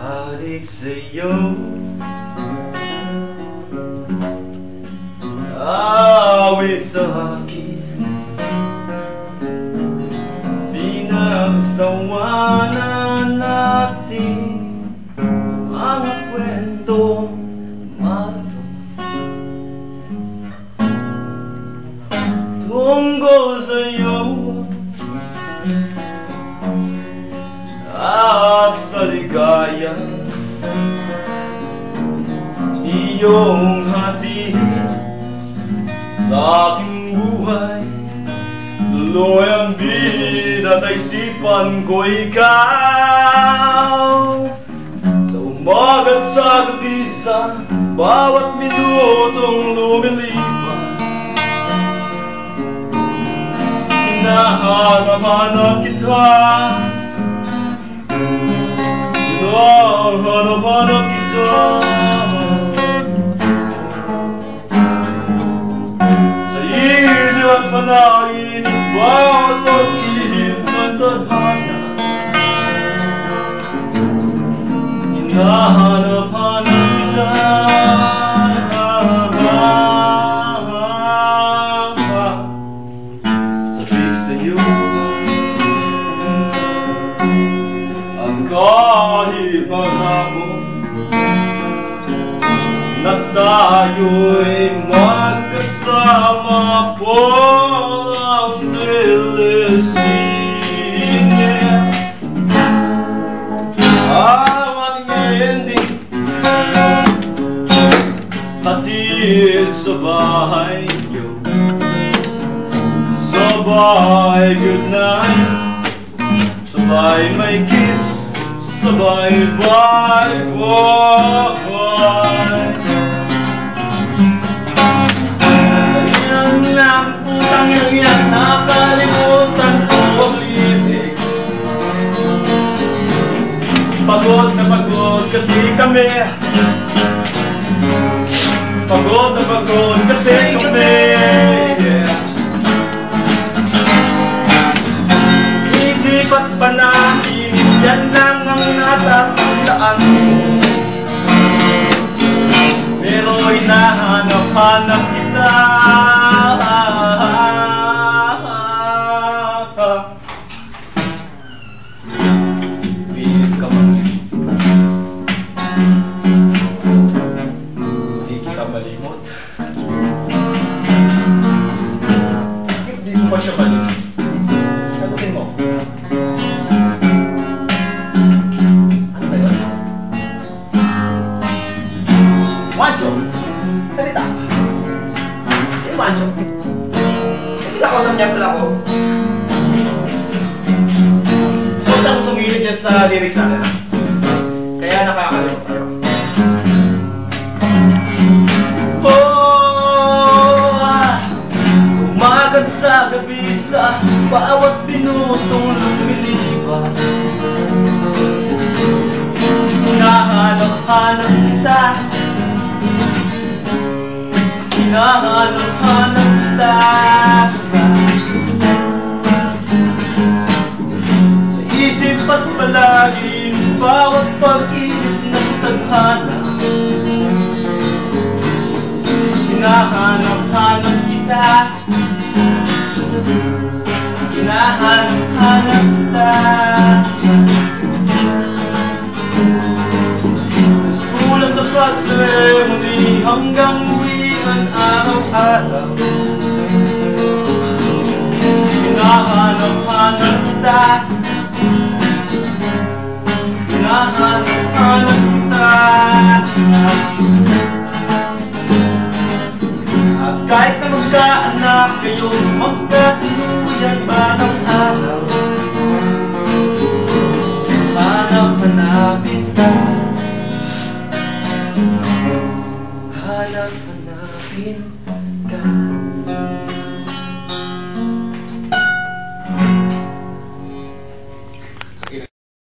Adik sa'yo Awit sa akin Pinagsawanan natin Mga kwentong mato Tungkol sa'yo ligaya Iyong hatid Sa aking buhay. Tuloy ang bida sa isipan ko ikaw. Sa umaga't sa gabi sa Bawat minutong lumilipas. Hinahanap-hanap kita Hinahanap-hanap kita Sa isip at panangin Bawat pag-ibig ng tadhana Hinahanap-hanap tayo'y magkasama po ang telesine Ang ating ending Hatid sa good night. Sabay kiss. Sabay bye bye kami. Pagod na pagod kasi kami. yeah. Isip at panahit Yan lang ang natatandaan ko Pero hinahanap-hanap Hindi kita malimot Hindi mo ba siya malimot? Sagutin mo Ano ba yun? Wancho! Salita! Yung wancho! Alam niya pala ko. Huwag kang sumilip yan sa lyrics natin. Kaya nakakalimot Sumagat sa gabi sa bawat minutong lumilipas Hinahanap-hanap kita. Hinahanap-hanap kita. Sa isip at palagi Bawat pag-ibig ng tadhana. Hinahanap-hanap kita Hinahanap-hanap kita Sa school at sa pagseremony Hanggang uwian araw-araw. Hinahanap-hanap kita Hinahanap-hanap kita kayo Magkatuluyan ba ng araw? Hanap-hanapin ka. Hanap-hanapin